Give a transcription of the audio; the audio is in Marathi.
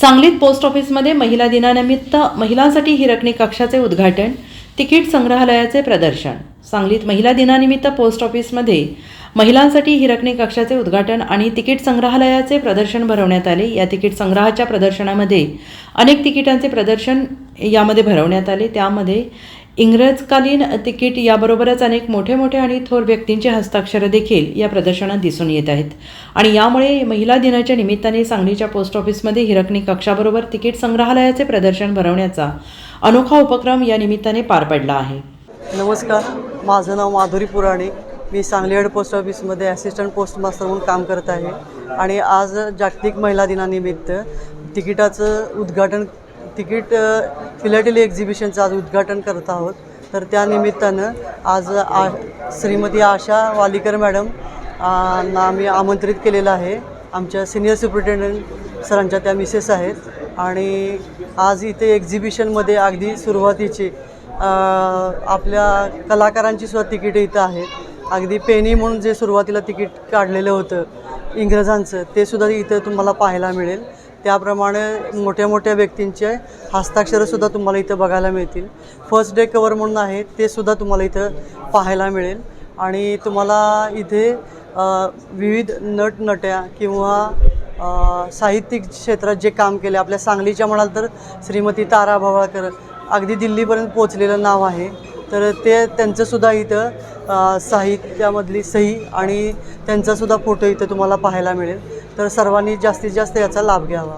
सांगलीत पोस्ट ऑफिसमध्ये महिला दिनानिमित्त महिलांसाठी हिरकणी कक्षाचे उद्घाटन तिकीट संग्रहालयाचे प्रदर्शन. सांगलीत महिला दिनानिमित्त पोस्ट ऑफिसमध्ये महिलांसाठी हिरकणी कक्षाचे उद्घाटन आणि तिकीट संग्रहालयाचे प्रदर्शन भरवण्यात आले. या तिकीट संग्रहाच्या प्रदर्शनामध्ये अनेक तिकिटांचे प्रदर्शन यामध्ये भरवण्यात आले. त्यामध्ये इंग्रजकालीन तिकीट याबरोबरच अनेक मोठे मोठे आणि थोर व्यक्तींचे हस्ताक्षर देखील या प्रदर्शनात दिसून येत आहेत. आणि यामुळे महिला दिनाच्या निमित्ताने सांगलीच्या पोस्ट ऑफिसमध्ये हिरकणी कक्षाबरोबर तिकीट संग्रहालयाचे प्रदर्शन भरवण्याचा अनोखा उपक्रम या निमित्ताने पार पडला आहे. नमस्कार. माझं नाव माधुरी पुराणे. मी सांगली हेड पोस्ट ऑफिसमध्ये ॲसिस्टंट पोस्ट मास्टर म्हणून काम करत आहे. आणि आज जागतिक महिला दिनानिमित्त तिकिटाचं उद्घाटन तिकीट फिलाटेली एक्झिबिशनचं आज उद्घाटन करत आहोत. तर त्या निमित्तानं आज आ श्रीमती आशा वालीकर मॅडम ना आम्ही आमंत्रित केलेलं आहे. आमच्या सिनियर सुप्रिटेंडंट सरांच्या त्या मिसेस आहेत. आणि आज इथे एक्झिबिशनमध्ये अगदी सुरुवातीची आपल्या कलाकारांची सुद्धा तिकीटं इथं आहेत अगदी पेनी म्हणून जे सुरुवातीला तिकीट काढलेलं होतं इंग्रजांचं ते सुद्धा इथं तुम्हाला पाहायला मिळेल. त्याप्रमाणे मोठ्या मोठ्या व्यक्तींचे हस्ताक्षरंसुद्धा तुम्हाला इथं बघायला मिळतील. फर्स्ट डे कवर म्हणून आहे ते सुद्धा तुम्हाला इथं पाहायला मिळेल. आणि तुम्हाला इथे विविध नटनट्या किंवा साहित्यिक क्षेत्रात जे काम केले आपल्या सांगलीच्या म्हणाल तर श्रीमती तारा भवाळकर अगदी दिल्लीपर्यंत पोचलेलं नाव आहे. तर ते त्यांचंसुद्धा इथं साहित्यामधली सही आणि त्यांचासुद्धा फोटो इथं तुम्हाला पाहायला मिळेल. तर सर्वांनी जास्तीत जास्त याचा लाभ घ्यावा.